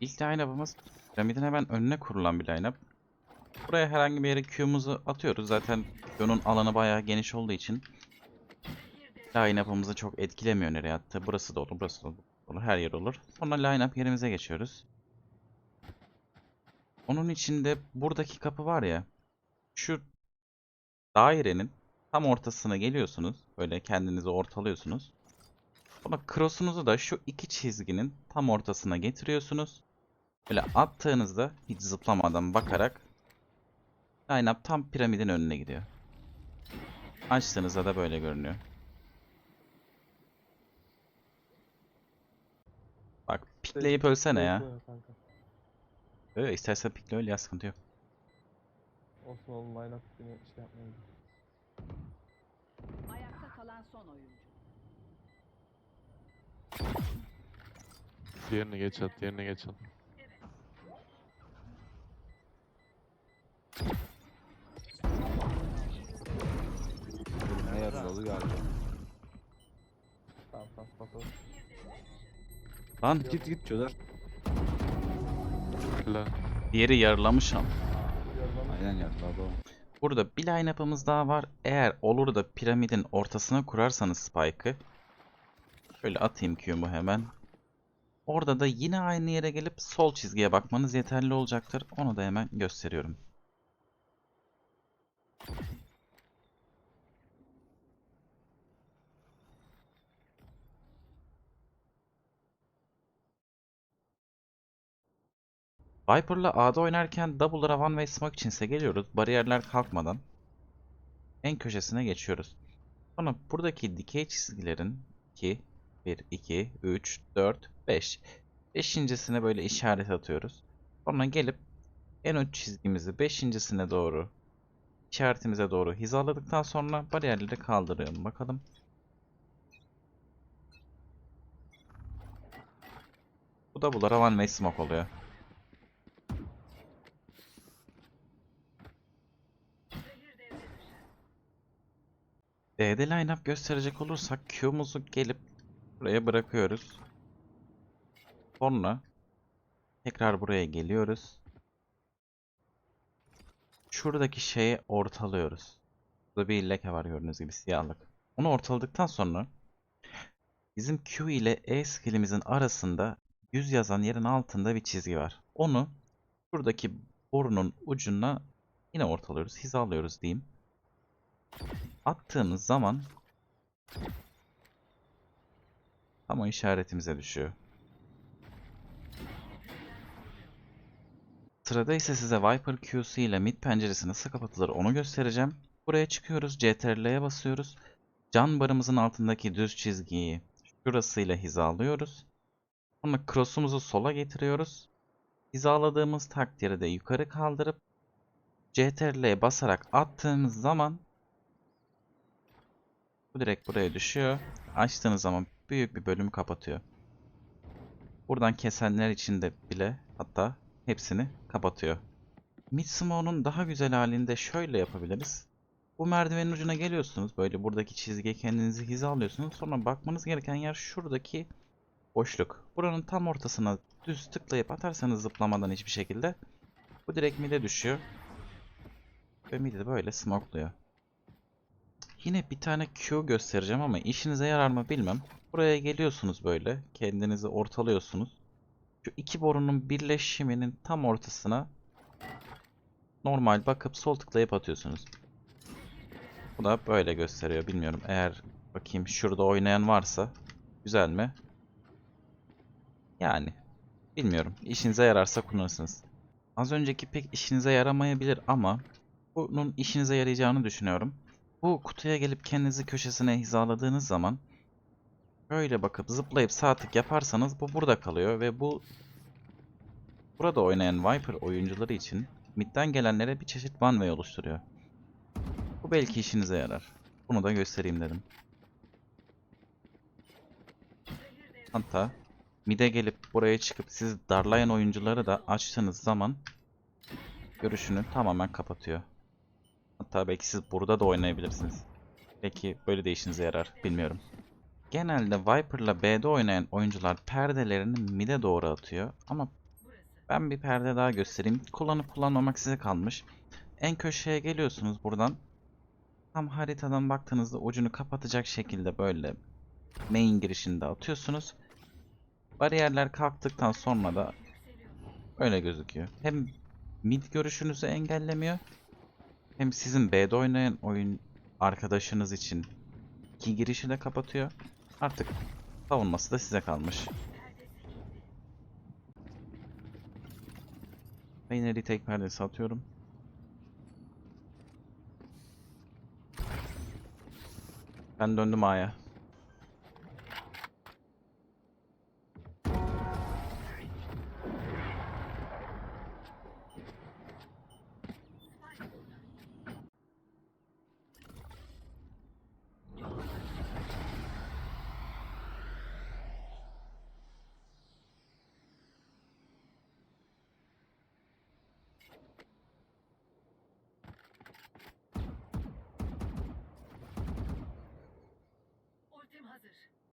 İlk line-up'ımız piramidin hemen önüne kurulan bir line-up. Buraya herhangi bir yere Q'muzu atıyoruz. Zaten Q'nun alanı bayağı geniş olduğu için line-up'ımızı çok etkilemiyor nereye attı. Burası da olur, burası da olur, Her yer olur. Sonra line-up yerimize geçiyoruz. Onun içinde buradaki kapı var ya. Şu dairenin tam ortasına geliyorsunuz. Böyle kendinizi ortalıyorsunuz. Sonra cross'unuzu da şu iki çizginin tam ortasına getiriyorsunuz. Böyle attığınızda hiç zıplamadan bakarak line up tam piramidin önüne gidiyor. Açtığınızda da böyle görünüyor. Bak pikleyip ölsene ya. Öyle istersen pikle öl ya sıkıntı yok. Olsun oğlum line up şey yapmayın. Ayakta kalan son oyuncu. Diğerini geç at, diğerini geç at. Tamam tamam bakalım. Lan Git git çözer. La. diğeri yarılamış ama. Aynen yarıladı o. Burada bir line-up'ımız daha var. Eğer olur da piramidin ortasına kurarsanız Spike'ı. Şöyle atayım Q'mu hemen. Orada da yine aynı yere gelip sol çizgiye bakmanız yeterli olacaktır. Onu da hemen gösteriyorum. Viper'la A'da oynarken Double'lara One Way Smoke içinse geliyoruz. Bariyerler kalkmadan en köşesine geçiyoruz. Sonra buradaki dikey çizgilerin 2, 1, 2, 3, 4, 5. Beşincisine böyle işaret atıyoruz. Sonra gelip en uç çizgimizi beşincisine doğru işaretimize doğru hizaladıktan sonra bariyerleri kaldırıyorum. Bakalım. Bu da bunlara one way smoke oluyor. D'de lineup gösterecek olursak Q'muzu gelip buraya bırakıyoruz. Sonra tekrar buraya geliyoruz. Şuradaki şeyi ortalıyoruz. Burada bir leke var gördüğünüz gibi siyahlık. Onu ortaladıktan sonra bizim Q ile E skillimizin arasında 100 yazan yerin altında bir çizgi var. Onu şuradaki borunun ucuna yine ortalıyoruz, hizalıyoruz diyeyim attığımız zaman tam o işaretimize düşüyor. Sırada ise size Viper Q'su ile mid penceresi nasıl kapatılır onu göstereceğim. Buraya çıkıyoruz, CTRL'ye basıyoruz. Can barımızın altındaki düz çizgiyi şurasıyla hizalıyoruz. Sonra cross'umuzu sola getiriyoruz. Hizaladığımız takdirde yukarı kaldırıp CTRL'ye basarak attığımız zaman bu direkt buraya düşüyor. Açtığınız zaman büyük bir bölümü kapatıyor. Buradan kesenler için de bile hatta hepsini kapatıyor. Mitsumo'nun daha güzel halinde şöyle yapabiliriz. Bu merdivenin ucuna geliyorsunuz. Böyle buradaki çizgiye kendinizi hizalıyorsunuz. Sonra bakmanız gereken yer şuradaki boşluk. Buranın tam ortasına düz tıklayıp atarsanız zıplamadan hiçbir şekilde bu direkt mid'e düşüyor. Ve mid'i de böyle smokluyor. Yine bir tane Q göstereceğim ama işinize yarar mı bilmem. Buraya geliyorsunuz böyle. Kendinizi ortalıyorsunuz. Şu iki borunun birleşiminin tam ortasına normal bakıp sol tıklayıp atıyorsunuz. Bu da böyle gösteriyor. Bilmiyorum. Eğer bakayım şurada oynayan varsa güzel mi? Yani bilmiyorum. İşinize yararsa kullanırsınız. Az önceki pek işinize yaramayabilir ama bunun işinize yarayacağını düşünüyorum. Bu kutuya gelip kendinizi köşesine hizaladığınız zaman böyle bakıp zıplayıp sağ tık yaparsanız bu burada kalıyor ve bu burada oynayan Viper oyuncuları için midden gelenlere bir çeşit one oluşturuyor. Bu belki işinize yarar. Bunu da göstereyim dedim. Hatta mid'e gelip buraya çıkıp siz darlayan oyuncuları da açtığınız zaman görüşünü tamamen kapatıyor. Hatta belki siz burada da oynayabilirsiniz. Belki böyle de işinize yarar. Bilmiyorum. Genelde Viper'la B'de oynayan oyuncular perdelerini mid'e doğru atıyor. Ama Ben bir perde daha göstereyim. Kullanıp kullanmamak size kalmış. En köşeye geliyorsunuz buradan. Tam haritadan baktığınızda ucunu kapatacak şekilde böyle main girişinde atıyorsunuz. Bariyerler kalktıktan sonra da öyle gözüküyor. Hem mid görüşünüzü engellemiyor. Hem sizin B'de oynayan oyun arkadaşınız için iki girişi de kapatıyor. Artık savunması da size kalmış. Ben yine retake perdesi atıyorum. Ben döndüm A'ya.